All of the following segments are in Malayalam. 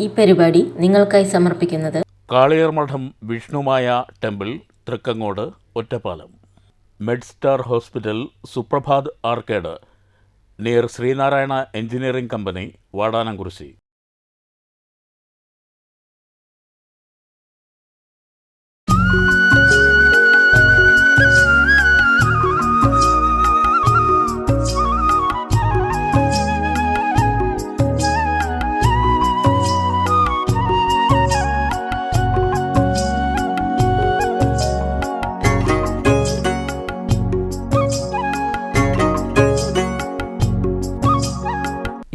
ഈ പരിപാടി നിങ്ങൾക്കായി സമർപ്പിക്കുന്നത് Kaliyarmadam Vishnumaya temple Thrikkangode Ottapalam. Medstar hospital Suprabhat arcade. Near Sreenarayana engineering company Vadanamkurissi.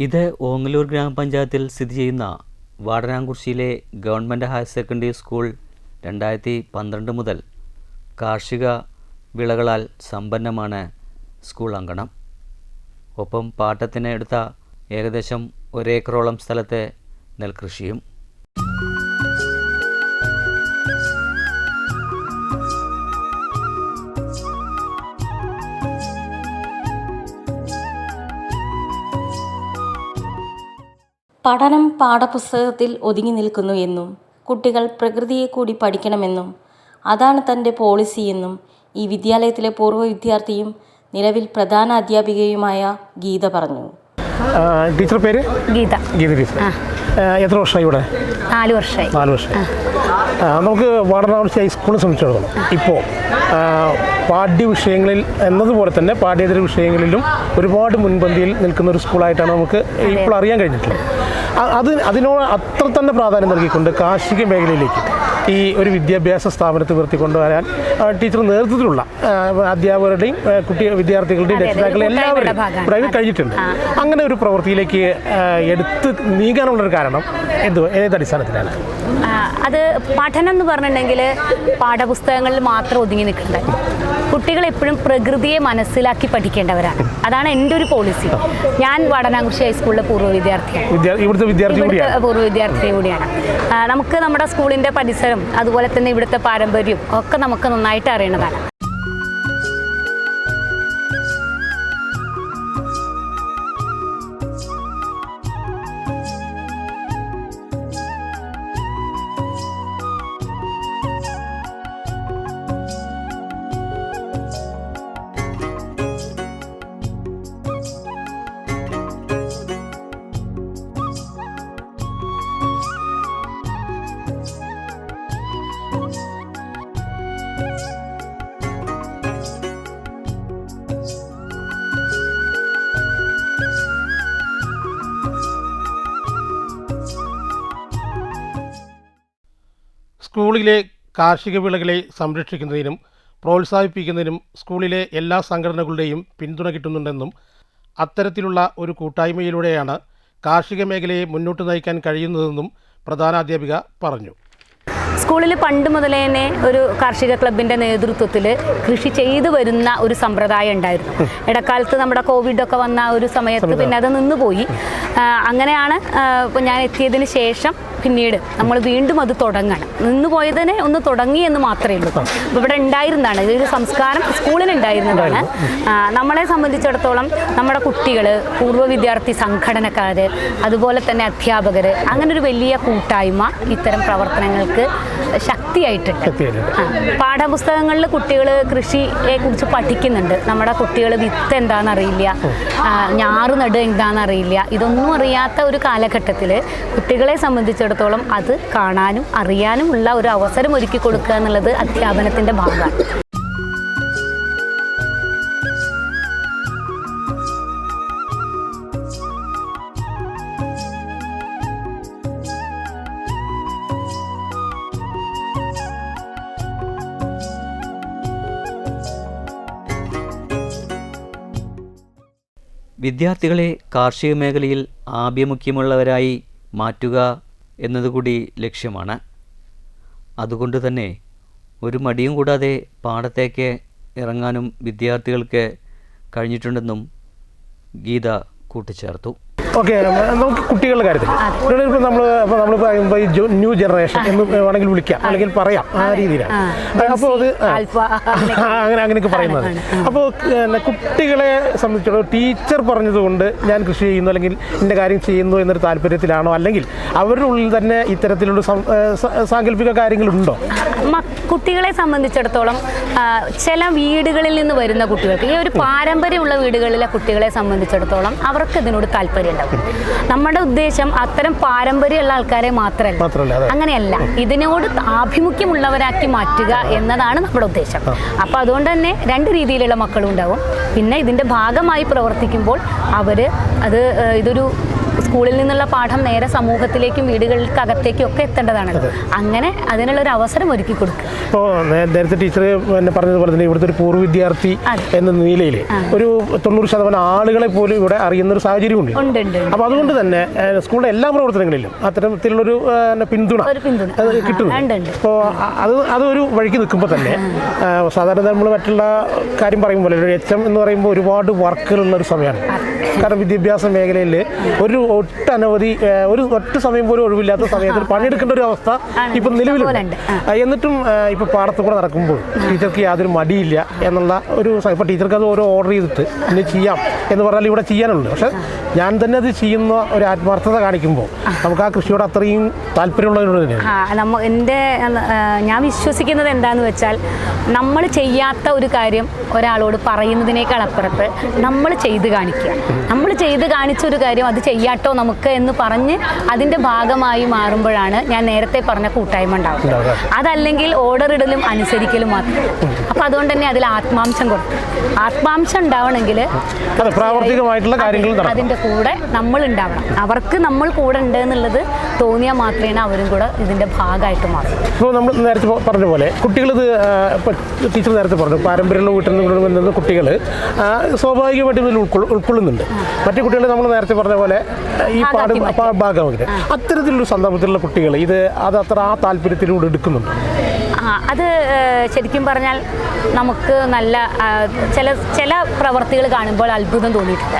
ഇത് ഓങ്ങല്ലൂർ ഗ്രാമപഞ്ചായത്തിൽ സ്ഥിതി ചെയ്യുന്ന വാടനാംകുറിശ്ശിയിലെ ഗവൺമെന്റ് ഹയർ സെക്കൻഡറി സ്കൂൾ രണ്ടായിരത്തി പന്ത്രണ്ട് മുതൽ കാർഷിക വിളകളാൽ സമ്പന്നമാണ് സ്കൂൾ അങ്കണം. ഒപ്പം പാട്ടത്തിന് എടുത്ത ഏകദേശം ഒരേക്കറോളം സ്ഥലത്തെ നെൽകൃഷിയും പഠനം പാഠപുസ്തകത്തിൽ ഒതുങ്ങി നിൽക്കുന്നു എന്നും കുട്ടികൾ പ്രകൃതിയെ കൂടി പഠിക്കണമെന്നും അതാണ് തന്റെ പോളിസിയെന്നും ഈ വിദ്യാലയത്തിലെ പൂർവ വിദ്യാർത്ഥിയും നിലവിൽ പ്രധാന അധ്യാപികയുമായ ഗീത പറഞ്ഞു. ടീച്ചർ പേര്? ഗീത. ഗീത ടീച്ചർ. എത്ര വർഷമായി ഇവിടെ? നാല് വർഷമായി. നാല് വർഷം ആ, നമുക്ക് വാടനാവർച്ച ഹൈസ്കൂളിനെ സംബന്ധിച്ചിടത്തോളം ഇപ്പോൾ പാഠ്യ വിഷയങ്ങളിൽ എന്നതുപോലെ തന്നെ പാഠ്യേതര വിഷയങ്ങളിലും ഒരുപാട് മുൻപന്തിയിൽ നിൽക്കുന്ന ഒരു സ്കൂളായിട്ടാണ് നമുക്ക് ഇപ്പോൾ അറിയാൻ കഴിഞ്ഞിട്ടുള്ളത്. അത് അതിനോട് അത്ര തന്നെ പ്രാധാന്യം നൽകിക്കൊണ്ട് കാർഷിക മേഖലയിലേക്ക് ഈ ഒരു വിദ്യാഭ്യാസ സ്ഥാപനത്തെ വൃത്തി കൊണ്ടുവരാൻ ടീച്ചർ നേതൃത്വത്തിലുള്ള അധ്യാപകരുടെയും കുട്ടി വിദ്യാർത്ഥികളുടെയും കൂട്ടായ്മയുടെ എല്ലാവരും പ്രൈവറ്റ് കഴിഞ്ഞിട്ടുണ്ട്. അങ്ങനെ ഒരു പ്രവൃത്തിയിലേക്ക് എടുത്ത് നീങ്ങാനുള്ളൊരു കാരണം എന്ത് ഏത് അടിസ്ഥാനത്തിലാണ് അത് പഠനം എന്ന് പറഞ്ഞിട്ടുണ്ടെങ്കിൽ പാഠപുസ്തകങ്ങളിൽ മാത്രം ഒതുങ്ങി നിൽക്കണ്ട. കുട്ടികൾ എപ്പോഴും പ്രകൃതിയെ മനസ്സിലാക്കി പഠിക്കേണ്ടവരാണ്. അതാണ് എന്റെ ഒരു പോളിസി ഞാൻ വടനാകുശി ഹൈസ്കൂളിലെ പൂർവ വിദ്യാർത്ഥിയാണ് വിദ്യാ ഇവിടുത്തെ പൂർവ വിദ്യാർത്ഥി കൂടിയാണ്. നമുക്ക് നമ്മുടെ സ്കൂളിന്റെ പരിസരം അതുപോലെ തന്നെ ഇവിടുത്തെ പാരമ്പര്യം ഒക്കെ നമുക്ക് നന്നായിട്ട് അറിയണതാണ്. സ്കൂളിലെ കാർഷിക വിളകളെ സംരക്ഷിക്കുന്നതിനും പ്രോത്സാഹിപ്പിക്കുന്നതിനും സ്കൂളിലെ എല്ലാ സംഘടനകളുടെയും പിന്തുണ കിട്ടുന്നുണ്ടെന്നും അത്തരത്തിലുള്ള ഒരു കൂട്ടായ്മയിലൂടെയാണ് കാർഷിക മേഖലയെ മുന്നോട്ട് നയിക്കാൻ കഴിയുന്നതെന്നും പ്രധാനാധ്യാപിക പറഞ്ഞു. സ്കൂളിൽ പണ്ട് മുതലേ തന്നെ ഒരു കാർഷിക ക്ലബിന്റെ നേതൃത്വത്തിൽ കൃഷി ചെയ്തു വരുന്ന ഒരു സമ്പ്രദായം ഉണ്ടായിരുന്നു. ഇടക്കാലത്ത് നമ്മുടെ കോവിഡൊക്കെ വന്ന ഒരു സമയത്ത് പിന്നെ അത് നിന്നുപോയി. അങ്ങനെയാണ് ഞാൻ എത്തിയതിന് ശേഷം പിന്നീട് നമ്മൾ വീണ്ടും അത് തുടങ്ങണം. നിന്ന് പോയതിനെ ഒന്ന് തുടങ്ങി എന്ന് മാത്രമേ ഉള്ളൂ. ഇവിടെ ഉണ്ടായിരുന്നതാണ്. ഇതൊരു സംസ്കാരം സ്കൂളിലുണ്ടായിരുന്നതാണ്. ഉണ്ടായിരുന്നതാണ് നമ്മളെ സംബന്ധിച്ചിടത്തോളം നമ്മുടെ കുട്ടികൾ പൂർവ വിദ്യാർത്ഥി സംഘടനക്കാർ അതുപോലെ തന്നെ അധ്യാപകർ അങ്ങനെ ഒരു വലിയ കൂട്ടായ്മ ഇത്തരം പ്രവർത്തനങ്ങൾക്ക് ശക്തിയായിട്ടുണ്ട്. പാഠപുസ്തകങ്ങളിൽ കുട്ടികൾ കൃഷിയെ കുറിച്ച് പഠിക്കുന്നുണ്ട്. നമ്മുടെ കുട്ടികൾ വിത്ത് എന്താണെന്നറിയില്ല. അറിയില്ല ഞാറ് നടുക എന്താണെന്നറിയില്ല. ഇതൊന്നും അറിയാത്ത ഒരു കാലഘട്ടത്തിൽ കുട്ടികളെ സംബന്ധിച്ചിടത്തോളം അത് കാണാനും അറിയാനും ഉള്ള ഒരു അവസരം ഒരുക്കി കൊടുക്കുക എന്നുള്ളത് അധ്യാപനത്തിന്റെ ഭാഗമാണ്. വിദ്യാർത്ഥികളെ കാർഷിക മേഖലയിൽ ആഭിമുഖ്യമുള്ളവരായി മാറ്റുക എന്നതുകൂടി ലക്ഷ്യമാണ്. അതുകൊണ്ട് തന്നെ ഒരു മടിയും കൂടാതെ പാടത്തേക്ക് ഇറങ്ങാനും വിദ്യാർത്ഥികൾക്ക് കഴിഞ്ഞിട്ടുണ്ടെന്നും ഗീത കൂട്ടിച്ചേർത്തു. ഓക്കെ നമുക്ക് കുട്ടികളുടെ കാര്യത്തിൽ. ഇപ്പോൾ നമ്മൾ അപ്പോൾ നമ്മൾ ഈ ന്യൂ ജനറേഷൻ എന്ന് വേണമെങ്കിൽ വിളിക്കാം. അല്ലെങ്കിൽ പറയാം. ആ രീതിയിലാണ്. അപ്പോൾ അത് അങ്ങനെ അങ്ങനെയൊക്കെ പറയുന്നത്. അപ്പോൾ കുട്ടികളെ സംബന്ധിച്ചിടത്തോളം ടീച്ചർ പറഞ്ഞതുകൊണ്ട് ഞാൻ കൃഷി ചെയ്യുന്നു അല്ലെങ്കിൽ എന്റെ കാര്യം ചെയ്യുന്നു എന്നൊരു താല്പര്യത്തിലാണോ? അല്ലെങ്കിൽ അവരുടെ ഉള്ളിൽ തന്നെ ഇത്തരത്തിലുള്ള സാങ്കല്പിക കാര്യങ്ങളുണ്ടോ? കുട്ടികളെ സംബന്ധിച്ചിടത്തോളം ചില വീടുകളിൽ നിന്ന് വരുന്ന കുട്ടികൾക്ക് ഈ ഒരു പാരമ്പര്യമുള്ള വീടുകളിലെ കുട്ടികളെ സംബന്ധിച്ചിടത്തോളം അവർക്ക് ഇതിനോട് താല്പര്യം ഉണ്ടാവും നമ്മുടെ ഉദ്ദേശം അത്തരം പാരമ്പര്യമുള്ള ആൾക്കാരെ മാത്രമല്ല. അങ്ങനെയല്ല. ഇതിനോട് ആഭിമുഖ്യമുള്ളവരാക്കി മാറ്റുക എന്നതാണ് നമ്മുടെ ഉദ്ദേശം. അപ്പോൾ അതുകൊണ്ട് തന്നെ രണ്ട് രീതിയിലുള്ള മക്കളും ഉണ്ടാവും പിന്നെ ഇതിന്റെ ഭാഗമായി പ്രവർത്തിക്കുമ്പോൾ അവർ അത് ഇതൊരു സ്കൂളിൽ നിന്നുള്ള പാഠം നേരെ സമൂഹത്തിലേക്കും വീടുകൾക്കകത്തേക്കും ഒക്കെ എത്തേണ്ടതാണല്ലോ അങ്ങനെ അതിനുള്ള ഒരു അവസരം ഒരുക്കി കൊടുക്കുക ഇപ്പോൾ നേരത്തെ ടീച്ചർ എന്നെ പറഞ്ഞതുപോലെ തന്നെ ഇവിടുത്തെ ഒരു പൂർവ വിദ്യാർത്ഥി എന്ന നിലയിൽ ഒരു തൊണ്ണൂറ് ശതമാനം ആളുകളെ പോലും ഇവിടെ അറിയുന്ന ഒരു സാഹചര്യമുണ്ട്. അപ്പോൾ അതുകൊണ്ട് തന്നെ സ്കൂളിലെ എല്ലാ പ്രവർത്തനങ്ങളിലും അത്തരത്തിലുള്ളൊരു പിന്തുണ കിട്ടുന്നു. അപ്പോൾ അത് അതൊരു വഴിക്ക് നിൽക്കുമ്പോൾ തന്നെ സാധാരണ നമ്മൾ മറ്റുള്ള കാര്യം പറയുമ്പോൾ ഒരു എച്ച് എം എന്ന് പറയുമ്പോൾ ഒരുപാട് വർക്കുകളുള്ള ഒരു സമയമാണ്. കാരണം വിദ്യാഭ്യാസ മേഖലയിൽ ഒരു ഒട്ടനവധി ഒരു ഒറ്റ സമയം പോലും ഒഴിവില്ലാത്ത സമയത്തിൽ പണിയെടുക്കേണ്ട ഒരു അവസ്ഥ ഇപ്പൊ നിലവിലുണ്ട് എന്നിട്ടും ഇപ്പൊ പാടത്ത് കൂടെ നടക്കുമ്പോൾ ടീച്ചർക്ക് യാതൊരു മടിയില്ല എന്നുള്ള ഒരു ഇപ്പൊ ടീച്ചർക്ക് അത് ഓരോ ഓർഡർ ചെയ്തിട്ട് ഇനി ചെയ്യാം എന്ന് പറഞ്ഞാൽ ഇവിടെ ചെയ്യാനുണ്ട്. പക്ഷെ ഞാൻ തന്നെ അത് ചെയ്യുന്ന ഒരു ആത്മാർത്ഥത കാണിക്കുമ്പോൾ നമുക്ക് ആ കൃഷിയോട് അത്രയും താല്പര്യമുള്ളവരോട് തന്നെയാണ്. എന്റെ ഞാൻ വിശ്വസിക്കുന്നത് എന്താന്ന് വെച്ചാൽ നമ്മൾ ചെയ്യാത്ത ഒരു കാര്യം ഒരാളോട് പറയുന്നതിനേക്കാൾ അപ്പുറത്ത് നമ്മൾ ചെയ്ത് കാണിക്കുക. നമ്മൾ ചെയ്ത് കാണിച്ച ഒരു കാര്യം അത് ചെയ്യാട്ടോ നമുക്ക് എന്ന് പറഞ്ഞ് അതിന്റെ ഭാഗമായി മാറുമ്പോഴാണ് ഞാൻ നേരത്തെ പറഞ്ഞ കൂട്ടായ്മ ഉണ്ടാവുക. അതല്ലെങ്കിൽ ഓർഡർ ഇടലും അനുസരിക്കലും മാത്രം. അപ്പോൾ അതുകൊണ്ട് തന്നെ അതിൽ ആത്മാംശം കൊടുക്കും ആത്മാംശം ഉണ്ടാവണമെങ്കിൽ അതിന്റെ പ്രാവർത്തികമായിട്ടുള്ള കാര്യങ്ങൾ അതിന്റെ കൂടെ നമ്മൾ ഉണ്ടാവണം. അവർക്ക് നമ്മൾ കൂടെ ഉണ്ട് എന്നുള്ളത് തോന്നിയാൽ മാത്രമേ അവരും കൂടെ ഇതിന്റെ ഭാഗമായിട്ട് മാറും. ഇപ്പോൾ നമ്മൾ നേരത്തെ പറഞ്ഞ പോലെ കുട്ടികളിത് ഇപ്പോൾ ടീച്ചർ നേരത്തെ പറഞ്ഞു പാരമ്പര്യമുള്ള വീട്ടിൽ നിന്ന് കുട്ടികൾ സ്വാഭാവികമായിട്ടും ഇതിൽ ഉൾക്കൊള്ളുന്നുണ്ട്. മറ്റു കുട്ടികളെ നമ്മൾ നേരത്തെ പറഞ്ഞ പോലെ ഈ പാട് ഭാഗമാക്കി പാ- ഭാഗമാക്കി അത്തരത്തിലുള്ള സന്ദർഭത്തിലുള്ള കുട്ടികൾ ഇത് അത് അത്ര ആ താല്പര്യത്തിലൂടെ എടുക്കുന്നുണ്ട്? ആ അത് ശരിക്കും പറഞ്ഞാൽ നമുക്ക് നല്ല ചില ചില പ്രവർത്തികൾ കാണുമ്പോൾ അത്ഭുതം തോന്നിയിട്ടുണ്ട്.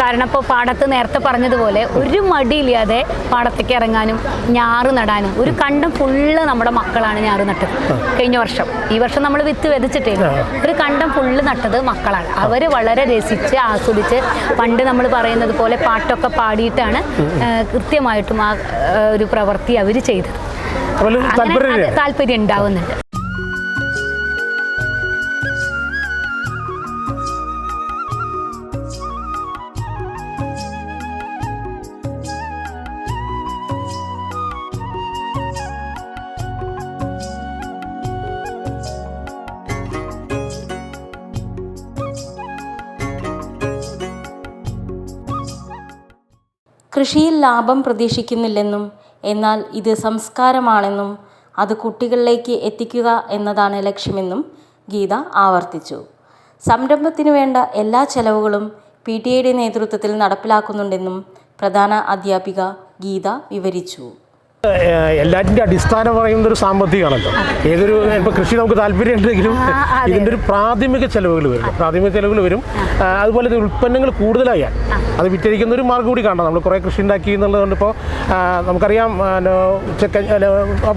കാരണം ഇപ്പോൾ പാടത്ത് നേരത്തെ പറഞ്ഞതുപോലെ ഒരു മടിയില്ലാതെ പാടത്തേക്ക് ഇറങ്ങാനും ഞാറ് നടാനും ഒരു കണ്ടം ഫുള്ള് നമ്മുടെ മക്കളാണ് ഞാറ് നട്ടത്. കഴിഞ്ഞ വർഷം. ഈ വർഷം നമ്മൾ വിത്ത് വിതച്ചിട്ടേ ഒരു കണ്ടം ഫുള്ള് നട്ടത് മക്കളാണ്. അവർ വളരെ രസിച്ച് ആസ്വദിച്ച് പണ്ട് നമ്മൾ പറയുന്നത് പോലെ പാട്ടൊക്കെ പാടിയിട്ടാണ് ഏഹ്, കൃത്യമായിട്ടും ആ ഒരു പ്രവൃത്തി അവർ ചെയ്തത്. താല്പര്യം ഉണ്ടാവുന്നുണ്ട്. കൃഷിയിൽ ലാഭം പ്രതീക്ഷിക്കുന്നില്ലെന്നും എന്നാൽ ഇത് സംസ്കാരമാണെന്നും അത് കുട്ടികളിലേക്ക് എത്തിക്കുക എന്നതാണ് ലക്ഷ്യമെന്നും ഗീത ആവർത്തിച്ചു. സംരംഭത്തിനു വേണ്ട എല്ലാ ചെലവുകളും പി ടി എയുടെ നേതൃത്വത്തിൽ നടപ്പിലാക്കുന്നുണ്ടെന്നും പ്രധാന അധ്യാപിക ഗീത വിവരിച്ചു. എല്ലാറ്റിന്റെ അടിസ്ഥാനം പറയുന്നത് ഒരു സാമ്പത്തികമാണല്ലോ. ഏതൊരു ഇപ്പോൾ കൃഷി നമുക്ക് താല്പര്യം ഉണ്ടെങ്കിലും ഇതിന്റെ ഇതിന്റെ ഒരു പ്രാഥമിക ചെലവുകൾ വരും. പ്രാഥമിക ചെലവുകൾ വരും. അതുപോലെ ഉൽപ്പന്നങ്ങൾ കൂടുതലായാൽ അത് വിറ്റഴിക്കുന്ന ഒരു മാർഗം കൂടി കാണണം. നമ്മൾ കുറേ കൃഷി ഉണ്ടാക്കി എന്നുള്ളതുകൊണ്ട് ഇപ്പോൾ നമുക്കറിയാം ഉച്ചക്ക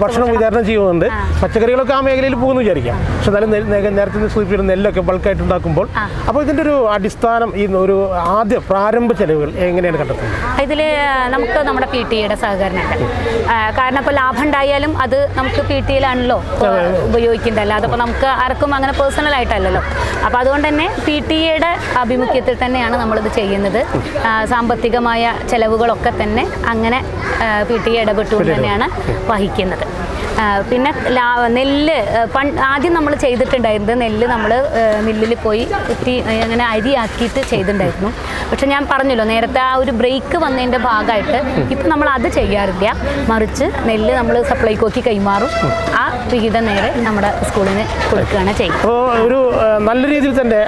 ഭക്ഷണം വിതരണം ചെയ്യുന്നുണ്ട്. പച്ചക്കറികളൊക്കെ ആ മേഖലയിൽ പോകുന്നു വിചാരിക്കാം. പക്ഷെ എന്നാലും നേരത്തെ സൂചിപ്പിച്ച നെല്ലൊക്കെ ബൾക്കായിട്ട് ഉണ്ടാക്കുമ്പോൾ അപ്പോൾ ഇതിന്റെ ഒരു അടിസ്ഥാനം ഈ ഒരു ആദ്യ പ്രാരംഭ ചെലവുകൾ എങ്ങനെയാണ് കണ്ടെത്തുന്നത്? ഇതിൽ നമുക്ക് നമ്മുടെ പി ടി എയുടെ സഹകരണമുണ്ട് കാരണം ഇപ്പോൾ ലാഭം ഉണ്ടായാലും അത് നമുക്ക് പി ടി എയിലാണല്ലോ ഉപയോഗിക്കുന്നത്. അല്ലാതെ ഇപ്പോൾ നമുക്ക് ആർക്കും അങ്ങനെ പേഴ്സണൽ ആയിട്ടല്ലല്ലോ. അപ്പോൾ അതുകൊണ്ട് തന്നെ പി ടി എയുടെ ആഭിമുഖ്യത്തിൽ തന്നെയാണ് നമ്മളിത് ചെയ്യുന്നത്. സാമ്പത്തികമായ ചെലവുകളൊക്കെ തന്നെ അങ്ങനെ പി ടി എ ഇടപെട്ടുകൊണ്ട് തന്നെയാണ് വഹിക്കുന്നത്. പിന്നെ നെല്ല് പണ്ട് ആദ്യം നമ്മൾ ചെയ്തിട്ടുണ്ടായിരുന്നത് നെല്ല് നമ്മൾ മില്ലിൽ പോയി കുത്തി അങ്ങനെ അരിയാക്കിയിട്ട് ചെയ്തിട്ടുണ്ടായിരുന്നു. പക്ഷെ ഞാൻ പറഞ്ഞല്ലോ നേരത്തെ ആ ഒരു ബ്രേക്ക് വന്നതിന്റെ ഭാഗമായിട്ട് ഇപ്പം നമ്മൾ അത് ചെയ്യാറില്ല. മറിച്ച് നെല്ല് നമ്മൾ സപ്ലൈക്കോക്ക് കൈമാറും. ആ വിഹിതം നേരെ നമ്മുടെ സ്കൂളിന് കൊടുക്കുകയാണ് ചെയ്യുന്നത്. ഒരു നല്ല രീതിയിൽ തന്നെ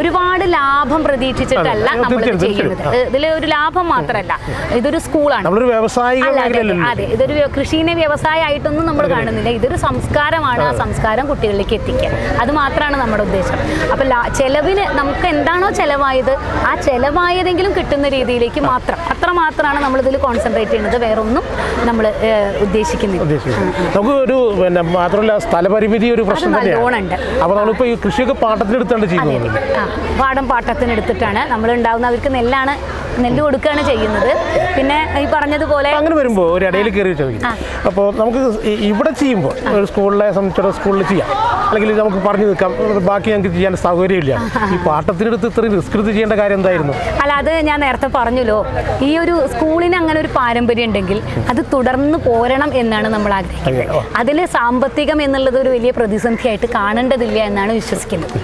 ഒരുപാട് ലാഭം പ്രതീക്ഷിച്ചിട്ടല്ല നമ്മൾ ചെയ്യുന്നത്. ഇതിൽ ഒരു ലാഭം മാത്രമല്ല ഇതൊരു സ്കൂളാണ്. അതെ, ഇതൊരു കൃഷിനെ വ്യവസായമായിട്ടൊന്നും അതൊന്നും നമ്മൾ കാണുന്നില്ല. ഇതൊരു സംസ്കാരമാണ് ആ സംസ്കാരം കുട്ടികളിലേക്ക് എത്തിക്കുക. അത് മാത്രമാണ് നമ്മുടെ ഉദ്ദേശം. അപ്പോൾ ലാ ചെലവിന് നമുക്ക് എന്താണോ ചെലവായത് ആ ചെലവായതെങ്കിലും കിട്ടുന്ന രീതിയിലേക്ക് മാത്രം അത്ര മാത്രമാണ് ഇതിൽ കോൺസെൻട്രേറ്റ് ചെയ്യുന്നത്. വേറെ ഒന്നും നമ്മൾ ഉദ്ദേശിക്കുന്നില്ല. നമുക്ക് ഒരു പിന്നെ മാത്രമല്ല സ്ഥലപരിമിതി ഒരു പ്രശ്നം. തന്നെയാണ് അപ്പോൾ നമ്മളിപ്പോൾ ഈ കൃഷിയൊക്കെ പാട്ടത്തിനെടുത്താണ് ചെയ്യുന്നത്. പാടം പാട്ടത്തിന് എടുത്തിട്ടാണ് നമ്മൾ ഉണ്ടാവുന്ന അവർക്ക് നെല്ലാണ് നെല്ല് കൊടുക്കുകയാണ് ചെയ്യുന്നത്. പിന്നെ ഈ പറഞ്ഞതുപോലെ അങ്ങനെ വരുമ്പോൾ ഒരു ഇടയിൽ കയറി ചോദിക്കും. അപ്പോൾ നമുക്ക് ഇവിടെ ചെയ്യുമ്പോൾ ഒരു സ്കൂളിലെ സംബന്ധിച്ചിടത്തോളം സ്കൂളിൽ ചെയ്യാം. അല്ലെങ്കിൽ നമുക്ക് പറഞ്ഞു നിൽക്കാം. ബാക്കി ഞങ്ങൾക്ക് ചെയ്യാൻ സൗകര്യമില്ല. ഈ പാട്ടത്തിനടുത്ത് ഇത്രയും റിസ്ക് എടുത്ത് ചെയ്യേണ്ട കാര്യം എന്തായിരുന്നു? അല്ല അത് ഞാൻ നേരത്തെ പറഞ്ഞല്ലോ. ഈ ഒരു സ്കൂളിന് അങ്ങനെ ഒരു പാരമ്പര്യം ഉണ്ടെങ്കിൽ അത് തുടർന്ന് പോരണം എന്നാണ് നമ്മൾ ആഗ്രഹിക്കുന്നത്. അതിൽ സാമ്പത്തികം എന്നുള്ളത് ഒരു വലിയ പ്രതിസന്ധിയായിട്ട് കാണേണ്ടതില്ല എന്നാണ് വിശ്വസിക്കുന്നത്.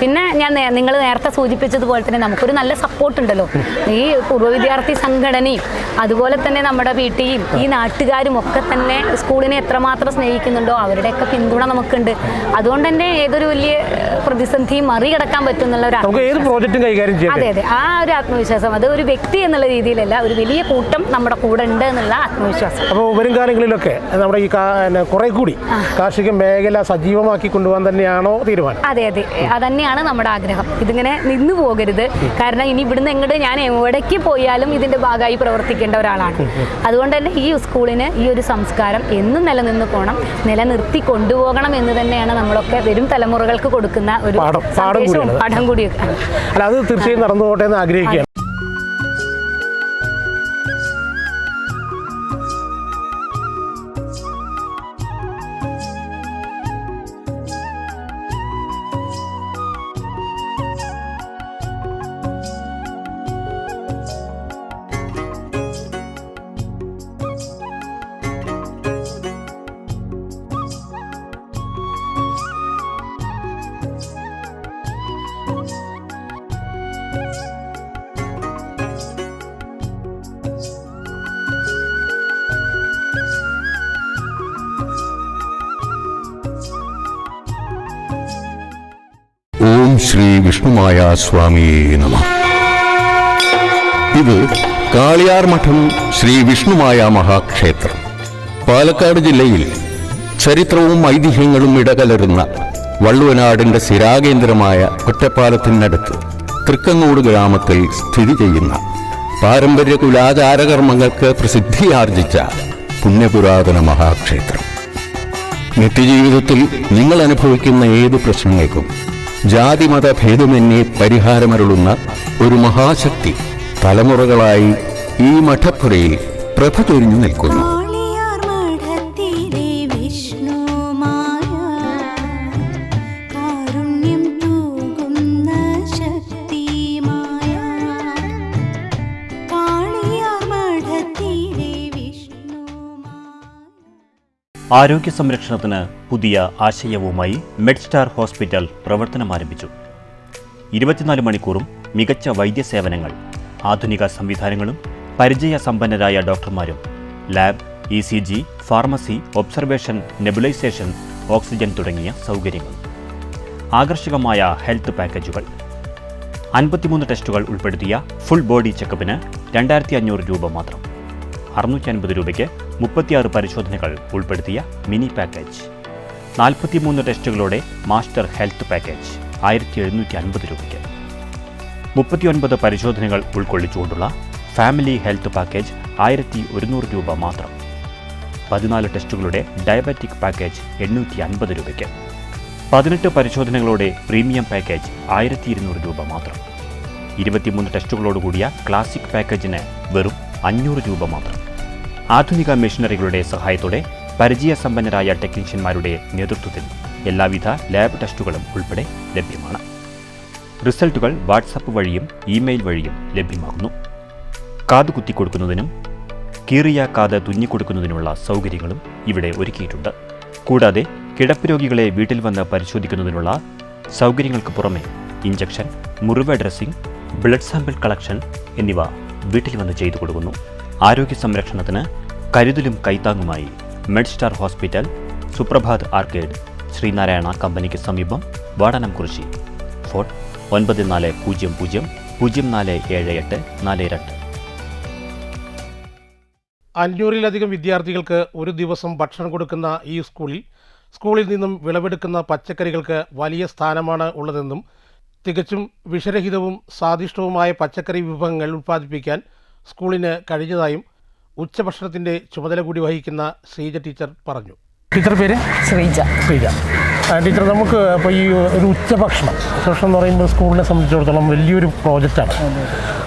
പിന്നെ ഞാൻ നിങ്ങൾ നേരത്തെ സൂചിപ്പിച്ചതുപോലെ തന്നെ നമുക്കൊരു നല്ല സപ്പോർട്ട് ഉണ്ടല്ലോ. ഈ പൂർവ വിദ്യാർത്ഥി സംഘടനയും അതുപോലെ തന്നെ നമ്മുടെ വീട്ടിലും ഈ നാട്ടുകാരും ഒക്കെ തന്നെ സ്കൂളിനെ എത്രമാത്രം സ്നേഹിക്കുന്നുണ്ടോ അവരുടെയൊക്കെ പിന്തുണ നമുക്കുണ്ട്. അതുകൊണ്ട് തന്നെ ഏതൊരു വലിയ പ്രതിസന്ധിയും മറികടക്കാൻ പറ്റുന്നുള്ള ഒരു നമുക്ക് ഏത് പ്രോജക്റ്റും കൈകാര്യം ചെയ്യാം അതെ അതെ. ആ ഒരു ആത്മവിശ്വാസം അത് ഒരു വ്യക്തി എന്നുള്ള രീതിയിലല്ല ഒരു വലിയ കൂട്ടം നമ്മുടെ കൂടെ ഉണ്ട് എന്നുള്ള ആത്മവിശ്വാസം. അപ്പോൾ വരും കാലങ്ങളിലൊക്കെ നമ്മുടെ ഈ കുറെ കൂടി കാർഷിക മേഖല സജീവമാക്കി കൊണ്ടുപോകാൻ തന്നെയാണോ തീരുമാനം? അതെ അതെ. അതന്നെയാണ് നമ്മുടെ ആഗ്രഹം. ഇതിങ്ങനെ നിന്നു പോകരുത്. കാരണം ഇനി ഇവിടുന്ന് എങ്ങോട്ട് ഞാൻ എവിടേക്ക് പോയാലും ഇതിന്റെ ഭാഗമായി പ്രവർത്തിക്കേണ്ട ഒരാളാണ്. അതുകൊണ്ട് തന്നെ ഈ സ്കൂളിന് ഈ ഒരു സംസ്കാരം എന്നും നിലനിന്ന് പോകണം നിലനിർത്തി കൊണ്ടുപോകണം എന്ന് തന്നെയാണ് നമ്മളൊക്കെ വരും തലമുറകൾക്ക് കൊടുക്കുന്ന ഒരു പാഠം- കൂടിയാണ്. അല്ല അത് തീർച്ചയായും നടന്നു പോട്ടെ എന്ന് ആഗ്രഹിക്കുകയാണ് വിഷ്ണുമായ സ്വാമിയേ നമ. ഇത് കാളിയാർ മഠം ശ്രീ വിഷ്ണുമായ മഹാക്ഷേത്രം. പാലക്കാട് ജില്ലയിൽ ചരിത്രവും ഐതിഹ്യങ്ങളും ഇടകലരുന്ന വള്ളുവനാടിന്റെ സ്ഥിരാകേന്ദ്രമായ ഒറ്റപ്പാലത്തിനടുത്ത് തൃക്കങ്ങോട് ഗ്രാമത്തിൽ സ്ഥിതി ചെയ്യുന്ന പാരമ്പര്യ കുലാചാരകർമ്മങ്ങൾക്ക് പ്രസിദ്ധിയാർജിച്ച പുണ്യപുരാതന മഹാക്ഷേത്രം. നിത്യജീവിതത്തിൽ നിങ്ങൾ അനുഭവിക്കുന്ന ഏത് പ്രശ്നങ്ങൾക്കും ജാതിമത ഭേദമന്യേ പരിഹാരമരുളുന്ന ഒരു മഹാശക്തി തലമുറകളായി ഈ മഠപ്പുരയിൽ പ്രഭ ചൊരിഞ്ഞു നിൽക്കുന്നു. ആരോഗ്യ സംരക്ഷണത്തിന് പുതിയ ആശയവുമായി മെഡ്സ്റ്റാർ ഹോസ്പിറ്റൽ പ്രവർത്തനം ആരംഭിച്ചു. ഇരുപത്തിനാല് മണിക്കൂറും മികച്ച വൈദ്യസേവനങ്ങൾ ആധുനിക സംവിധാനങ്ങളും പരിചയ സമ്പന്നരായ ഡോക്ടർമാരും lab E C G pharmacy observation nebulisation oxygen തുടങ്ങിയ സൗകര്യങ്ങൾ. ആകർഷകമായ ഹെൽത്ത് പാക്കേജുകൾ. അൻപത്തിമൂന്ന് ടെസ്റ്റുകൾ ഉൾപ്പെടുത്തിയ ഫുൾ ബോഡി ചെക്കപ്പിന് രണ്ടായിരത്തി അഞ്ഞൂറ് രൂപ മാത്രം. അറുന്നൂറ്റി അൻപത് രൂപയ്ക്ക് മുപ്പത്തിയാറ് പരിശോധനകൾ ഉൾപ്പെടുത്തിയ മിനി പാക്കേജ്. നാൽപ്പത്തിമൂന്ന് ടെസ്റ്റുകളോടെ മാസ്റ്റർ ഹെൽത്ത് പാക്കേജ് ആയിരത്തി എഴുന്നൂറ്റി അൻപത് രൂപയ്ക്ക്. മുപ്പത്തിയൊൻപത് പരിശോധനകൾ ഉൾക്കൊള്ളിച്ചുകൊണ്ടുള്ള ഫാമിലി ഹെൽത്ത് പാക്കേജ് ആയിരത്തി ഒരുന്നൂറ് രൂപ മാത്രം. പതിനാല് ടെസ്റ്റുകളുടെ ഡയബറ്റിക് പാക്കേജ് എണ്ണൂറ്റി അൻപത് രൂപയ്ക്ക്. പതിനെട്ട് പരിശോധനകളോടെ പ്രീമിയം പാക്കേജ് ആയിരത്തി ഇരുന്നൂറ് രൂപ മാത്രം. ഇരുപത്തിമൂന്ന് ടെസ്റ്റുകളോടുകൂടിയ ക്ലാസിക് പാക്കേജിന് വെറും അഞ്ഞൂറ് രൂപ മാത്രം. ആധുനിക മെഷീനറികളുടെ സഹായത്തോടെ പരിചയസമ്പന്നരായ ടെക്നീഷ്യന്മാരുടെ നേതൃത്വത്തിൽ എല്ലാവിധ ലാബ് ടെസ്റ്റുകളും ഉൾപ്പെടെ ലഭ്യമാണ്. റിസൾട്ടുകൾ വാട്സപ്പ് വഴിയും ഇമെയിൽ വഴിയും ലഭ്യമാകുന്നു. കാത് കുത്തിക്കൊടുക്കുന്നതിനും കീറിയ കാത് തുന്നിക്കൊടുക്കുന്നതിനുമുള്ള സൗകര്യങ്ങളും ഇവിടെ ഒരുക്കിയിട്ടുണ്ട്. കൂടാതെ കിടപ്പ് രോഗികളെ വീട്ടിൽ വന്ന് പരിശോധിക്കുന്നതിനുള്ള സൗകര്യങ്ങൾക്ക് പുറമെ ഇഞ്ചക്ഷൻ മുറിവ് ഡ്രസ്സിംഗ് ബ്ലഡ് സാമ്പിൾ കളക്ഷൻ എന്നിവ വീട്ടിൽ വന്ന് ചെയ്തു കൊടുക്കുന്നു. ആരോഗ്യ സംരക്ഷണത്തിന് കരുതലും കൈത്താങ്ങുമായി Medstar hospital Suprabhat arcade Sreenarayana കമ്പനിക്ക് സമീപം വാടനം കുറിച്ചി ഫോൺ ഒൻപത് നാല് പൂജ്യം പൂജ്യം പൂജ്യം നാല് ഏഴ് എട്ട് നാല് രണ്ട്. അഞ്ഞൂറിലധികം വിദ്യാർത്ഥികൾക്ക് ഒരു ദിവസം ഭക്ഷണം കൊടുക്കുന്ന ഈ സ്കൂളിൽ സ്കൂളിൽ നിന്നും വിളവെടുക്കുന്ന പച്ചക്കറികൾക്ക് വലിയ സ്ഥാനമാണ് ഉള്ളതെന്നും തികച്ചും വിഷരഹിതവും സ്വാദിഷ്ടവുമായ പച്ചക്കറി വിഭവങ്ങൾ ഉൽപ്പാദിപ്പിക്കാൻ സ്കൂളിന് കഴിഞ്ഞതായും ഉച്ചഭക്ഷണത്തിന്റെ ചുമതല കൂടി വഹിക്കുന്ന ശ്രീജ ടീച്ചർ പറഞ്ഞു. ടീച്ചർ പേര്? ശ്രീജ. ശ്രീജ. ടീച്ചർ നമുക്ക് ഇപ്പോൾ ഈ ഒരു ഉച്ചഭക്ഷണം ഉച്ചഭക്ഷണം എന്ന് പറയുമ്പോൾ സ്കൂളിനെ സംബന്ധിച്ചിടത്തോളം വലിയൊരു പ്രോജക്റ്റാണ്.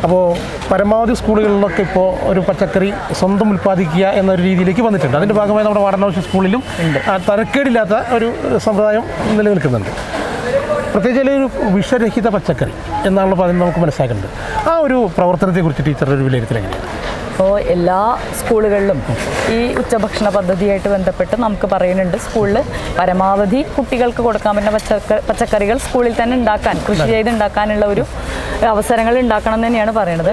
അപ്പോൾ പരമാവധി സ്കൂളുകളിലൊക്കെ ഇപ്പോൾ ഒരു പച്ചക്കറി സ്വന്തം ഉൽപ്പാദിക്കുക എന്നൊരു രീതിയിലേക്ക് വന്നിട്ടുണ്ട്. അതിന്റെ ഭാഗമായി നമ്മുടെ വാടനാവശ്യ സ്കൂളിലും ആ, തരക്കേടില്ലാത്ത ഒരു സമ്പ്രദായം നിലനിൽക്കുന്നുണ്ട്. പ്രത്യേകിച്ച് ഒരു വിഷരഹിത പച്ചക്കറി എന്നാണല്ലോ പറയുന്നത് നമുക്ക് മനസ്സിലാക്കേണ്ടത്. ആ ഒരു പ്രവർത്തനത്തെക്കുറിച്ച് ടീച്ചറുടെ ഒരു വിലയിരുത്തൽ എങ്ങനെയാണ്? അപ്പോൾ എല്ലാ സ്കൂളുകളിലും ഈ ഉച്ചഭക്ഷണ പദ്ധതിയായിട്ട് ബന്ധപ്പെട്ട് നമുക്ക് പറയുന്നുണ്ട്. സ്കൂളിൽ പരമാവധി കുട്ടികൾക്ക് കൊടുക്കാൻ പറ്റുന്ന പച്ചക്ക പച്ചക്കറികൾ സ്കൂളിൽ തന്നെ ഉണ്ടാക്കാൻ കൃഷി ചെയ്ത് ഉണ്ടാക്കാനുള്ള ഒരു അവസരങ്ങൾ ഉണ്ടാക്കണം എന്ന് തന്നെയാണ് പറയുന്നത്.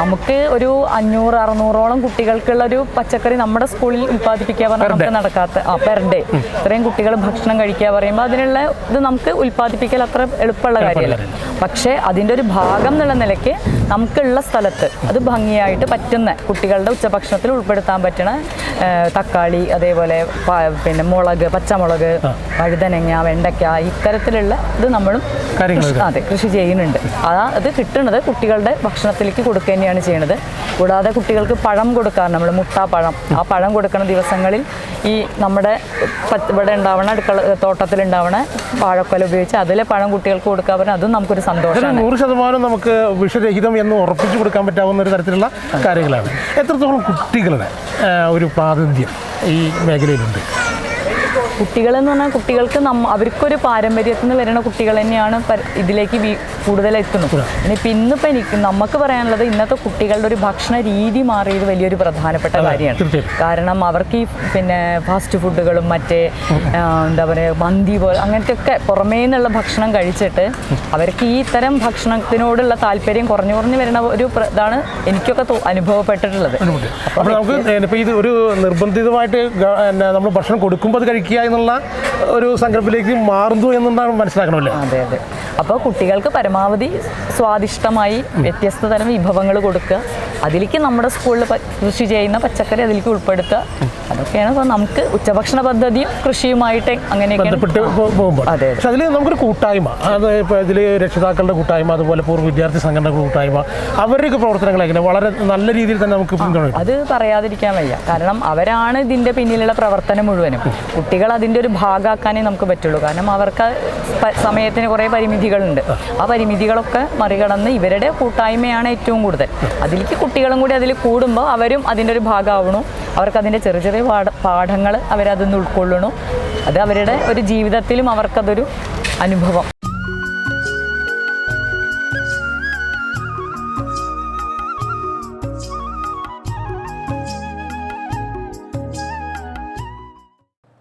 നമുക്ക് ഒരു അഞ്ഞൂറ് അറുന്നൂറോളം കുട്ടികൾക്കുള്ള ഒരു പച്ചക്കറി നമ്മുടെ സ്കൂളിൽ ഉൽപ്പാദിപ്പിക്കുക പറഞ്ഞാൽ നമുക്ക് നടക്കാത്ത ആ പെർ ഡേ. ഇത്രയും കുട്ടികൾ ഭക്ഷണം കഴിക്കുക പറയുമ്പോൾ അതിനുള്ള ഇത് നമുക്ക് ഉൽപ്പാദിപ്പിക്കൽ അത്ര എളുപ്പമുള്ള കാര്യമല്ല. പക്ഷേ അതിന്റെ ഒരു ഭാഗം എന്നുള്ള നിലയ്ക്ക് നമുക്കുള്ള സ്ഥലത്ത് അത് ഭംഗിയായിട്ട് പറ്റുന്ന കുട്ടികളുടെ ഉച്ചഭക്ഷണത്തിൽ ഉൾപ്പെടുത്താൻ പറ്റണ തക്കാളി അതേപോലെ പിന്നെ മുളക് പച്ചമുളക് വഴുതനങ്ങ വെണ്ടയ്ക്ക ഇത്തരത്തിലുള്ള ഇത് നമ്മളും അതെ കൃഷി ചെയ്യുന്നുണ്ട്. അതാ അത് കിട്ടുന്നത് കുട്ടികളുടെ ഭക്ഷണത്തിലേക്ക് കൊടുക്കുക തന്നെയാണ് ചെയ്യുന്നത് കൂടാതെ കുട്ടികൾക്ക് പഴം കൊടുക്കാറ് നമ്മൾ മുട്ടാപ്പഴം ആ പഴം കൊടുക്കുന്ന ദിവസങ്ങളിൽ ഈ നമ്മുടെ ഇവിടെ ഉണ്ടാവണ അടുക്കള തോട്ടത്തിൽ ഉണ്ടാവണ വാഴക്കൊല ഉപയോഗിച്ച് അതിലെ പഴം കുട്ടികൾക്ക് കൊടുക്കാൻ പറഞ്ഞാൽ അതും നമുക്കൊരു സന്തോഷം നൂറ് ശതമാനം നമുക്ക് വിഷരഹിതം എന്ന് ഉറപ്പിച്ചു കൊടുക്കാൻ പറ്റാവുന്ന ഒരു തരത്തിലുള്ള കാര്യങ്ങളാണ്. എത്രത്തോളം കുട്ടികളുടെ ഒരു പ്രാതിനിധ്യം ഈ മേഖലയിലുണ്ട്? കുട്ടികളെന്ന് പറഞ്ഞാൽ കുട്ടികൾക്ക് നമ്മ അവർക്കൊരു പാരമ്പര്യത്തിൽ നിന്ന് വരുന്ന കുട്ടികൾ തന്നെയാണ് ഇതിലേക്ക് കൂടുതൽ എത്തുന്നത്. ഇനിയിപ്പോൾ ഇന്നിപ്പോൾ എനിക്ക് നമുക്ക് പറയാനുള്ളത് ഇന്നത്തെ കുട്ടികളുടെ ഒരു ഭക്ഷണ രീതി മാറിയത് വലിയൊരു പ്രധാനപ്പെട്ട കാര്യമാണ്. കാരണം അവർക്ക് ഈ പിന്നെ ഫാസ്റ്റ് ഫുഡുകളും മറ്റേ എന്താ പറയുക മന്തി പോലെ അങ്ങനത്തെ ഒക്കെ പുറമേ നിന്നുള്ള ഭക്ഷണം കഴിച്ചിട്ട് അവർക്ക് ഈ ഇത്തരം ഭക്ഷണത്തിനോടുള്ള താല്പര്യം കുറഞ്ഞു കുറഞ്ഞു വരുന്ന ഒരു ഇതാണ് എനിക്കൊക്കെ അനുഭവപ്പെട്ടിട്ടുള്ളത്. അപ്പോൾ നമുക്ക് ഇത് ഒരു നിർബന്ധിതമായിട്ട് നമ്മൾ ഭക്ഷണം കൊടുക്കുമ്പോൾ അത് കഴിക്കുക എന്നുള്ള ഒരു സങ്കല്പത്തിലേക്ക് മാറുന്നു എന്നാണ് മനസ്സിലാക്കണമല്ലോ? അതെ അതെ. അപ്പോൾ കുട്ടികൾക്ക് പരമാവധി സ്വാദിഷ്ടമായി വ്യത്യസ്ത തരം വിഭവങ്ങൾ കൊടുക്കുക. അതിലേക്ക് നമ്മുടെ സ്കൂളിൽ കൃഷി ചെയ്യുന്ന പച്ചക്കറി അതിലേക്ക് ഉൾപ്പെടുത്തുക. അതൊക്കെയാണ് നമുക്ക് ഉച്ചഭക്ഷണ പദ്ധതിയും കൃഷിയുമായിട്ട് അങ്ങനെയൊക്കെ ബന്ധപ്പെട്ട് പോകുമ്പോൾ. അതെ പക്ഷെ അതിൽ നമുക്കൊരു കൂട്ടായ്മ. അത് ഇപ്പോൾ ഇതിൽ രക്ഷിതാക്കളുടെ കൂട്ടായ്മ അതുപോലെ പൂർവ വിദ്യാർത്ഥി സംഘടനകളുടെ കൂട്ടായ്മ അവരുടെയൊക്കെ പ്രവർത്തനങ്ങൾ എങ്ങനെ? വളരെ നല്ല രീതിയിൽ തന്നെ നമുക്ക് പിന്തുണ അത് പറയാതിരിക്കാൻ വയ്യ. കാരണം അവരാണ് ഇതിന്റെ പിന്നിലുള്ള പ്രവർത്തനം മുഴുവനും. കുട്ടികൾ അതിന്റെ ഒരു ഭാഗമാക്കാനേ നമുക്ക് പറ്റുള്ളൂ. കാരണം അവർക്ക് സമയത്തിന് കുറേ പരിമിതികളുണ്ട്. ആ പരിമിതികളൊക്കെ മറികടന്ന് ഇവരുടെ കൂട്ടായ്മയാണ് ഏറ്റവും കൂടുതൽ. അതിലേക്ക് കുട്ടികളും കൂടി അതിൽ കൂടുമ്പോൾ അവരും അതിന്റെ ഒരു ഭാഗമാവണു അവർക്ക് അതിന്റെ ചെറിയ ചെറിയ പാഠ പാഠങ്ങൾ അവരതൊന്ന് ഉൾക്കൊള്ളണു അത് അവരുടെ ഒരു ജീവിതത്തിലും അവർക്കതൊരു അനുഭവം.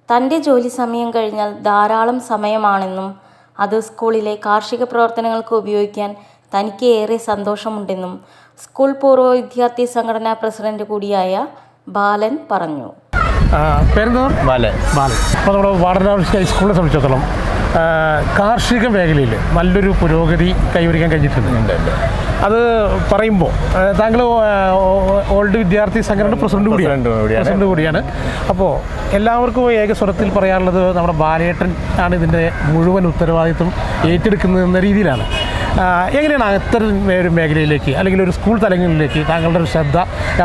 തന്റെ ജോലി സമയം കഴിഞ്ഞാൽ ധാരാളം സമയമാണെന്നും അത് സ്കൂളിലെ കാർഷിക പ്രവർത്തനങ്ങൾക്ക് ഉപയോഗിക്കാൻ തനിക്ക് ഏറെ സന്തോഷമുണ്ടെന്നും സ്കൂൾ പൂർവ വിദ്യാർത്ഥി സംഘടനാ പ്രസിഡന്റ് കൂടിയായ ബാലൻ പറഞ്ഞു. ബാലൻ. ബാലൻ. അപ്പോൾ നമ്മുടെ വാടനാവശ്യ ഹൈസ്കൂളിനെ സംബന്ധിച്ചിടത്തോളം കാർഷിക മേഖലയിൽ നല്ലൊരു പുരോഗതി കൈവരിക്കാൻ കഴിഞ്ഞിട്ടുണ്ട്. അത് പറയുമ്പോൾ താങ്കൾ ഓൾഡ് വിദ്യാർത്ഥി സംഘടന പ്രസിഡന്റ് കൂടിയാണ്. പ്രസിഡന്റ് കൂടിയാണ്. അപ്പോൾ എല്ലാവർക്കും ഏക സ്വരത്തിൽ പറയാനുള്ളത് നമ്മുടെ ബാലേട്ടൻ ആണ് ഇതിന്റെ മുഴുവൻ ഉത്തരവാദിത്വം ഏറ്റെടുക്കുന്നത് എന്ന രീതിയിലാണ്. എങ്ങനെയാണ് അത്തരം ഒരു മേഖലയിലേക്ക് അല്ലെങ്കിൽ ഒരു സ്കൂൾ തലങ്ങളിലേക്ക് താങ്കളുടെ ഒരു ശ്രദ്ധ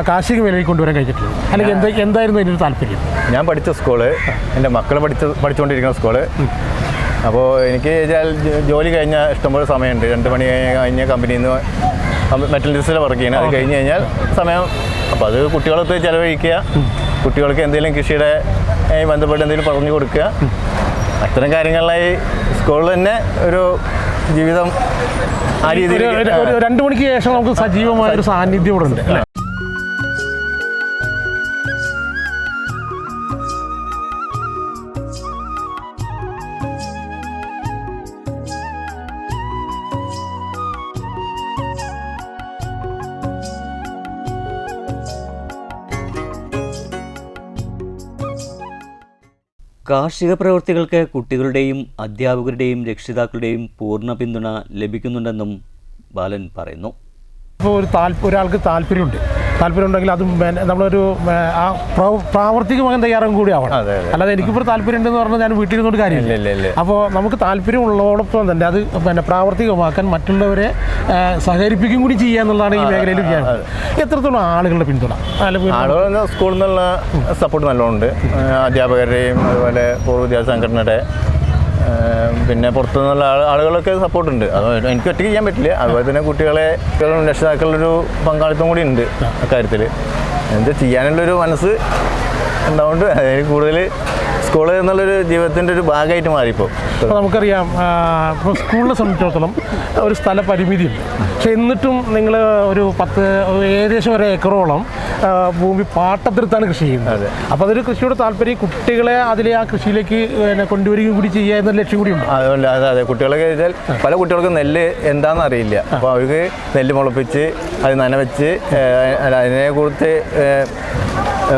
കാർഷിക മേഖലയിൽ കൊണ്ടുവരാൻ കഴിഞ്ഞിട്ടുള്ളത്? അല്ലെങ്കിൽ എന്താ എന്തായിരുന്നു അതിന്റെ ഒരു താല്പര്യം? ഞാൻ പഠിച്ച സ്കൂൾ എന്റെ മക്കൾ പഠിച്ച പഠിച്ചുകൊണ്ടിരിക്കുന്ന സ്കൂൾ. അപ്പോൾ എനിക്ക് വെച്ചാൽ ജോലി കഴിഞ്ഞ ഇഷ്ടംപോലെ സമയമുണ്ട്. രണ്ട് മണി കഴിഞ്ഞ് കമ്പനിയിൽ നിന്ന് മെറ്റൽ ഡിസ്റ്റിൽ വർക്ക് ചെയ്യണം. അത് കഴിഞ്ഞ് കഴിഞ്ഞാൽ സമയം അപ്പോൾ അത് കുട്ടികളൊത്ത് ചിലവഴിക്കുക. കുട്ടികൾക്ക് എന്തെങ്കിലും കൃഷിയുടെ ബന്ധപ്പെട്ട് എന്തെങ്കിലും പറഞ്ഞു കൊടുക്കുക. അത്തരം കാര്യങ്ങളിലായി സ്കൂളിൽ തന്നെ ഒരു ജീവിതം ആ രീതിയിൽ രണ്ട് മണിക്ക് ശേഷം നമുക്ക് സജീവമായ ഒരു സാന്നിധ്യം ഇവിടെ ഉണ്ട് കാർഷിക പ്രവൃത്തികൾക്ക് കുട്ടികളുടെയും അധ്യാപകരുടെയും രക്ഷിതാക്കളുടെയും പൂർണ പിന്തുണ ലഭിക്കുന്നുണ്ടെന്നും ബാലൻ പറയുന്നു. ഇപ്പോൾ ഒരു താല്പ ഒരാൾക്ക് താല്പര്യമുണ്ട്. താല്പര്യം ഉണ്ടെങ്കിൽ അത് നമ്മളൊരു ആ പ്രവ- പ്രാവർത്തികമാകാൻ തയ്യാറും കൂടി ആവണം. അല്ലാതെ എനിക്കിപ്പോൾ താല്പര്യം ഉണ്ടെന്ന് പറഞ്ഞാൽ ഞാൻ വീട്ടിലിരുന്നൊരു കാര്യമില്ല. അപ്പോൾ നമുക്ക് താല്പര്യമുള്ളതോടൊപ്പം തന്നെ അത് പിന്നെ പ്രാവർത്തികമാക്കാൻ മറ്റുള്ളവരെ സഹകരിപ്പിക്കും കൂടി ചെയ്യുക എന്നുള്ളതാണ് ഈ മേഖലയിൽ എത്രത്തോളം ആളുകളുടെ പിന്തുണ? ആളുകൾ സ്കൂളിൽ നിന്നുള്ള സപ്പോർട്ട് ഏഹ് അധ്യാപകരുടെയും അതുപോലെ പൂർവ വിദ്യാഭ്യാസ സംഘടനയുടെ പിന്നെ പുറത്തുനിന്നുള്ള ആളുകളൊക്കെ സപ്പോർട്ടുണ്ട്. അത് എനിക്ക് ഒറ്റയ്ക്ക് ചെയ്യാൻ പറ്റില്ല. അതുപോലെ തന്നെ കുട്ടികളെ രക്ഷിതാക്കളുടെ പങ്കാളിത്തം കൂടി ഉണ്ട് അക്കാര്യത്തിൽ എന്താ ചെയ്യാനുള്ളൊരു മനസ്സ് ഉണ്ടാവുകൊണ്ട് അതിന് കൂടുതൽ സ്കൂൾ എന്നുള്ളൊരു ജീവിതത്തിന്റെ ഒരു ഭാഗമായിട്ട് മാറിപ്പോൾ അപ്പോൾ നമുക്കറിയാം ഇപ്പോൾ സ്കൂളിനെ സംബന്ധിച്ചിടത്തോളം ഒരു സ്ഥല പരിമിതിയുണ്ട്. പക്ഷെ എന്നിട്ടും നിങ്ങൾ ഒരു പത്ത് ഏകദേശം ഒരു ഏക്കറോളം ഭൂമി പാട്ടത്തിരുത്താണ് കൃഷി ചെയ്യുന്നത്. അപ്പോൾ അതൊരു കൃഷിയോട് താല്പര്യം കുട്ടികളെ അതിലെ ആ കൃഷിയിലേക്ക് പിന്നെ കൊണ്ടുവരികയും കൂടി ചെയ്യുക എന്ന ലക്ഷ്യം കൂടി ഉണ്ട്. അതുകൊണ്ട് അതെ അതെ. കുട്ടികളൊക്കെ വെച്ചാൽ പല കുട്ടികൾക്കും നെല്ല് എന്താണെന്ന് അറിയില്ല. അപ്പോൾ അവർക്ക് നെല്ല് മുളപ്പിച്ച് അത് നനവെച്ച് അതിനെ കുറിച്ച്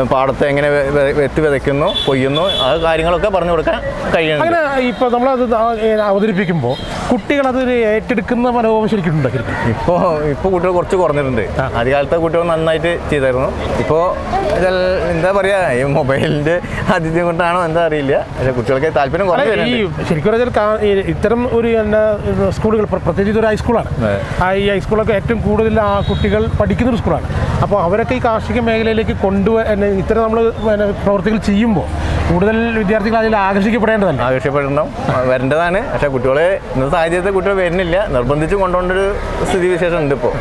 പാടത്ത് എങ്ങനെ വെത്തി വിതയ്ക്കുന്നു കൊയ്യുന്നു ആ കാര്യങ്ങളൊക്കെ പറഞ്ഞു കൊടുക്കാൻ കഴിയും അങ്ങനെ ഇപ്പോൾ നമ്മളത് അവതരിപ്പിക്കുമ്പോൾ കുട്ടികൾ അത് ഏറ്റെടുക്കുന്ന മനോഭാവം ശരിക്കും ഇപ്പോൾ ഇപ്പോൾ കുട്ടികൾ കുറച്ച് കുറഞ്ഞിട്ടുണ്ട്. ആദ്യകാലത്തെ കുട്ടികൾ നന്നായിട്ട് ചെയ്തായിരുന്നു. ഇപ്പോൾ എന്താ പറയുക ഈ മൊബൈലിന്റെ ആതിഥ്യം കൊണ്ടാണോ എന്താ അറിയില്ല. പക്ഷേ കുട്ടികൾക്ക് താല്പര്യം കുറഞ്ഞു ഈ ശരിക്കും പറഞ്ഞാൽ ഇത്തരം ഒരു എന്താ സ്കൂളുകൾ പ്ര- പ്രത്യേകിച്ച് ഒരു ഹൈസ്കൂളാണ്. ഈ ഹൈസ്കൂളൊക്കെ ഏറ്റവും കൂടുതൽ ആ കുട്ടികൾ പഠിക്കുന്ന ഒരു സ്കൂളാണ്. അപ്പോൾ അവരൊക്കെ ഈ കാർഷിക മേഖലയിലേക്ക് കൊണ്ടുവ എന്നെ ഇത്തരം നമ്മൾ പിന്നെ പ്രവർത്തികൾ ചെയ്യുമ്പോൾ കൂടുതൽ വിദ്യാർത്ഥികൾ അതിൽ ആകർഷിക്കപ്പെടേണ്ടതല്ല? ആകർഷിക്കപ്പെടണം. വരേണ്ടതാണ്. പക്ഷേ കുട്ടികളെ ഇന്നത്തെ സാഹചര്യത്തിൽ കുട്ടികൾ വരുന്നില്ല. നിർബന്ധിച്ച് കൊണ്ടുപോകേണ്ട ഒരു സ്ഥിതി വിശേഷം ഉണ്ട് ഇപ്പോൾ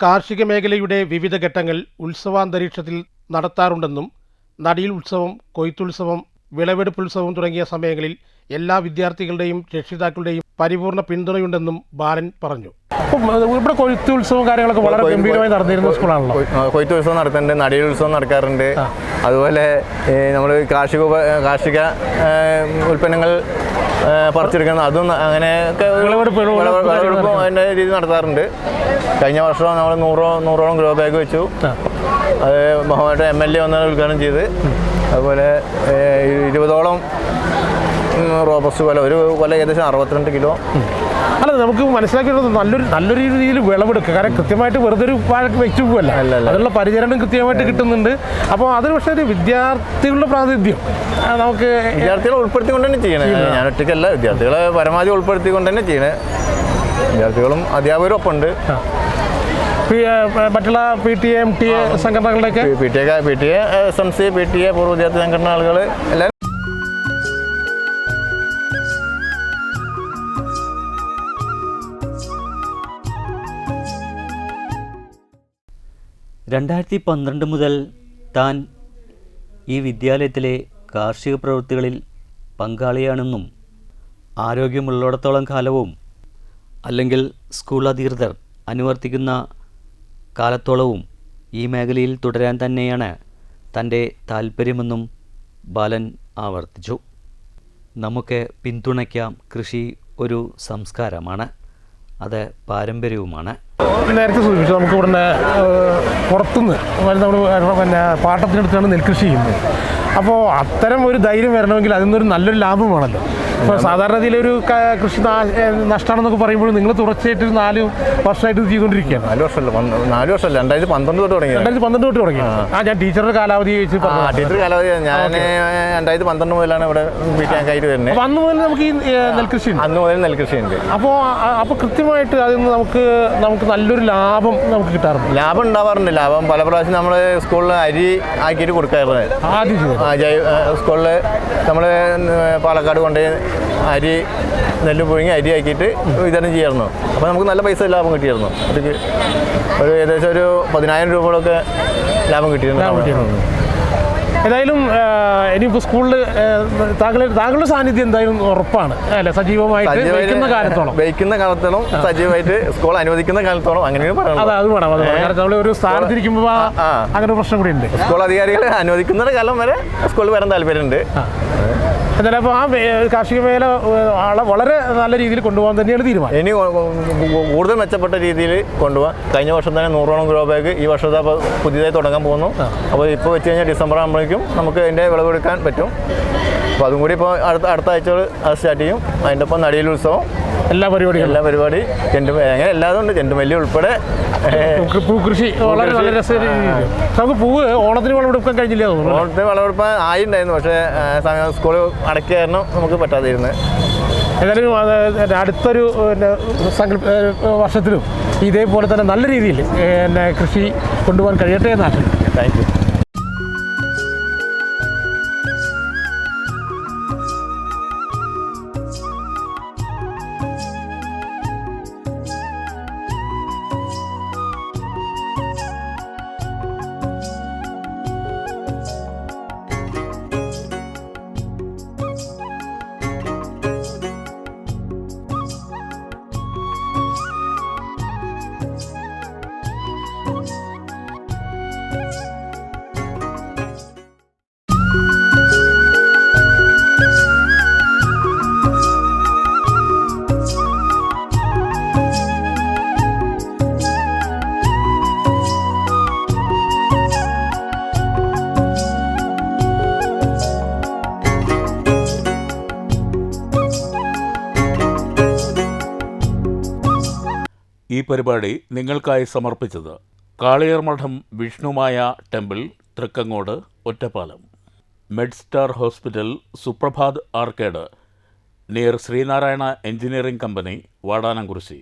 കാർഷിക മേഖലയുടെ വിവിധ ഘട്ടങ്ങൾ ഉത്സവാന്തരീക്ഷത്തിൽ നടത്താറുണ്ടെന്നും നടിയിൽ ഉത്സവം കൊയ്ത്തുത്സവം വിളവെടുപ്പ് ഉത്സവം തുടങ്ങിയ സമയങ്ങളിൽ എല്ലാ വിദ്യാർത്ഥികളുടെയും രക്ഷിതാക്കളുടെയും പരിപൂർണ പിന്തുണയുണ്ടെന്നും ബാലൻ പറഞ്ഞു. ഇവിടെ കൊയ്ത്ത് ഉത്സവവും കാര്യങ്ങളൊക്കെ വളരെ ഗംഭീരമായി നടന്നിരുന്ന സ്കൂളാണല്ലോ. കൊയ്ത്ത് ഉത്സവം നടത്തുന്നുണ്ട് നടിയിൽ ഉത്സവം നടക്കാറുണ്ട്. അതുപോലെ നമ്മൾ കാർഷിക കാർഷിക ഉൽപ്പന്നങ്ങൾ പറിച്ചെടുക്കണം അതും അങ്ങനെയൊക്കെ വിളവെടുപ്പ്, അതിന്റെ രീതി നടത്താറുണ്ട്. കഴിഞ്ഞ വർഷം നമ്മൾ നൂറോ നൂറോളം ഗ്രോ ബാഗ് വെച്ചു. അത് ബഹുമായിട്ട് എം എൽ എ വന്നാൽ ഉദ്ഘാടനം ചെയ്ത്. അതുപോലെ ഇരുപതോളം റോബസ്റ്റ് കൊല ഒരു കൊല ഏകദേശം അറുപത്തിരണ്ട് കിലോ. അല്ല നമുക്ക് മനസ്സിലാക്കിയിട്ടുള്ളത് നല്ലൊരു നല്ലൊരു രീതിയിൽ വിളവെടുക്കുക. കാരണം കൃത്യമായിട്ട് വെറുതെ ഒരു വാഴ വെച്ചു പോകല്ല. അതിനുള്ള പരിചരണം കൃത്യമായിട്ട് കിട്ടുന്നുണ്ട്. അപ്പോൾ അതൊരു പക്ഷേ ഒരു വിദ്യാർത്ഥികളുടെ പ്രാതിനിധ്യം. നമുക്ക് വിദ്യാർത്ഥികളെ ഉൾപ്പെടുത്തിക്കൊണ്ട് തന്നെ ചെയ്യണേ. ഞാൻ ഒറ്റയ്ക്കല്ല. വിദ്യാർത്ഥികളെ പരമാവധി ഉൾപ്പെടുത്തിക്കൊണ്ട് തന്നെ ചെയ്യണേ. വിദ്യാർത്ഥികളും അധ്യാപകരും ഒപ്പം ഉണ്ട്. മറ്റുള്ള P T M T A സംഘടനകളുടെയൊക്കെ? P T A P T A S M C P T A പൂർവ വിദ്യാർത്ഥി സംഘടന ആളുകൾ എല്ലാവരും രണ്ടായിരത്തി പന്ത്രണ്ട് മുതൽ താൻ ഈ വിദ്യാലയത്തിലെ കാർഷിക പ്രവൃത്തികളിൽ പങ്കാളിയാണെന്നും ആരോഗ്യമുള്ളിടത്തോളം കാലവും അല്ലെങ്കിൽ സ്കൂൾ അധികൃതർ അനുവർത്തിക്കുന്ന കാലത്തോളവും ഈ മേഖലയിൽ തുടരാൻ തന്നെയാണ് തന്റെ താല്പര്യമെന്നും ബാലൻ ആവർത്തിച്ചു. നമുക്ക് പിന്തുണയ്ക്കാം കൃഷി ഒരു സംസ്കാരമാണ്. അത് പാരമ്പര്യവുമാണ്. നേരത്തെ സൂചിപ്പിച്ചു നമുക്ക് ഇവിടുന്ന് പുറത്തുനിന്ന് നമ്മൾ പിന്നെ പാട്ടത്തിനടുത്താണ് നെൽകൃഷി ചെയ്യുന്നത്. അപ്പോൾ അത്തരം ഒരു ധൈര്യം വരണമെങ്കിൽ അതിൽ നിന്നൊരു നല്ലൊരു ലാഭമാണല്ലോ. ഇപ്പോൾ സാധാരണ ക- കൃഷി നഷ്ടമാണെന്നൊക്കെ പറയുമ്പോൾ നിങ്ങൾ തുടർച്ചയായിട്ട് ഒരു നാല് വർഷമായിട്ട് ചെയ്തുകൊണ്ടിരിക്കുകയാണ്. നാല് വർഷമല്ല നാല് വർഷമല്ല രണ്ടായിരത്തി പന്ത്രണ്ട് തൊട്ട് തുടങ്ങി രണ്ടായിരത്തി പന്ത്രണ്ട് തൊട്ട് തുടങ്ങി. ആ. ഞാൻ ടീച്ചറുടെ കാലാവധി ചോദിച്ചു ടീച്ചർ കാലാവധി ഞാൻ രണ്ടായിരത്തി പന്ത്രണ്ട് മുതലാണ് ഇവിടെ പി ടി ആയിട്ട് വരുന്നത്. അന്ന് മുതൽ നമുക്ക് ഈ നെൽകൃഷി അന്ന് മുതൽ നെൽകൃഷി ഉണ്ട് അപ്പോൾ അപ്പോൾ കൃത്യമായിട്ട് അതിൽ നിന്ന് നമുക്ക് നമുക്ക് നല്ലൊരു ലാഭം നമുക്ക് കിട്ടാറുണ്ട്. ലാഭം ഉണ്ടാവാറുണ്ട്. ലാഭം പല പ്രാവശ്യം നമ്മൾ സ്കൂളിൽ അരി ആക്കിയിട്ട് കൊടുക്കാറുണ്ട്. സ്കൂളിൽ നമ്മൾ പാലക്കാട് കൊണ്ട് അരി നെല്ല് പുഴുങ്ങി അരി ആക്കിയിട്ട് വിതരണം ചെയ്യായിരുന്നു. അപ്പോൾ നമുക്ക് നല്ല പൈസ ലാഭം കിട്ടിയിരുന്നു അതിക്ക് ഒരു ഏകദേശം ഒരു പതിനായിരം രൂപകളൊക്കെ ലാഭം കിട്ടിയിരുന്നു. ഏതായാലും ഇനിയിപ്പോൾ സ്കൂളിൽ താങ്കളുടെ താങ്കളുടെ സാന്നിധ്യം എന്തായാലും ഉറപ്പാണ്. അല്ലെ? സജീവമായിട്ട് വയ്ക്കുന്ന കാലത്തോളം. വയ്ക്കുന്ന കാലത്തോളം സജീവമായിട്ട് സ്കൂൾ അനുവദിക്കുന്ന കാലത്തോളം അങ്ങനെയാണ് അതെ പറയുന്നത് അത് വേണം അത് വേണം. കാരണം നമ്മൾ ഒരു സ്ഥാനത്തിരിക്കുമ്പോൾ. അങ്ങനെ പ്രശ്നം കൂടി ഉണ്ട് സ്കൂൾ അധികാരികൾ അനുവദിക്കുന്ന കാലം വരെ സ്കൂളിൽ വരാൻ താല്പര്യമുണ്ട്. എന്നാലും അപ്പോൾ ആ കാർഷിക മേഖല ആളെ വളരെ നല്ല രീതിയിൽ കൊണ്ടുപോകാൻ തന്നെയാണ് തീരുമാനം. ഇനി കൂടുതൽ മെച്ചപ്പെട്ട രീതിയിൽ കൊണ്ടുപോകാം. കഴിഞ്ഞ വർഷം തന്നെ നൂറോളം ഗ്രോ ബാഗ് ഈ വർഷത്തെ അപ്പോൾ പുതിയതായി തുടങ്ങാൻ പോകുന്നു. അപ്പോൾ ഇപ്പോൾ വെച്ച് കഴിഞ്ഞാൽ ഡിസംബർ ആകുമ്പോഴേക്കും നമുക്ക് അതിന്റെ വിളവെടുക്കാൻ പറ്റും. അപ്പോൾ അതും കൂടി ഇപ്പോൾ അടുത്ത അടുത്ത ആഴ്ച അത് സ്റ്റാർട്ട് ചെയ്യും. അതിന്റെ ഒപ്പം നടിയൽ ഉത്സവം. എല്ലാ പരിപാടിയും എല്ലാ പരിപാടി. ചെണ്ടു അങ്ങനെ എല്ലാതും ഉണ്ട്. ചെണ്ടുമല്ലി ഉൾപ്പെടെ. പൂക്കൃഷി വളരെ നല്ല നമുക്ക് പൂവ് ഓണത്തിന് വിളവെടുക്കാൻ കഴിഞ്ഞില്ല ഓണത്തിന് വിളവെടുപ്പ് ആയി ഉണ്ടായിരുന്നു പക്ഷേ സമയം സ്കൂൾ അടക്കിയ കാരണം നമുക്ക് പറ്റാതിരുന്നത്. ഏതായാലും അടുത്തൊരു സങ്കല്പ വർഷത്തിലും ഇതേപോലെ തന്നെ നല്ല രീതിയിൽ എന്നെ കൃഷി കൊണ്ടുപോകാൻ കഴിയട്ടെ എന്നാണ്. Thank you. ഈ പരിപാടി നിങ്ങൾക്കായി സമർപ്പിച്ചത് Kaliyar Madam Vishnumaya temple Thrikkangode Ottapalam. Medstar hospital Suprabhat arcade. Near Sreenarayana engineering company Vadanamkurissi.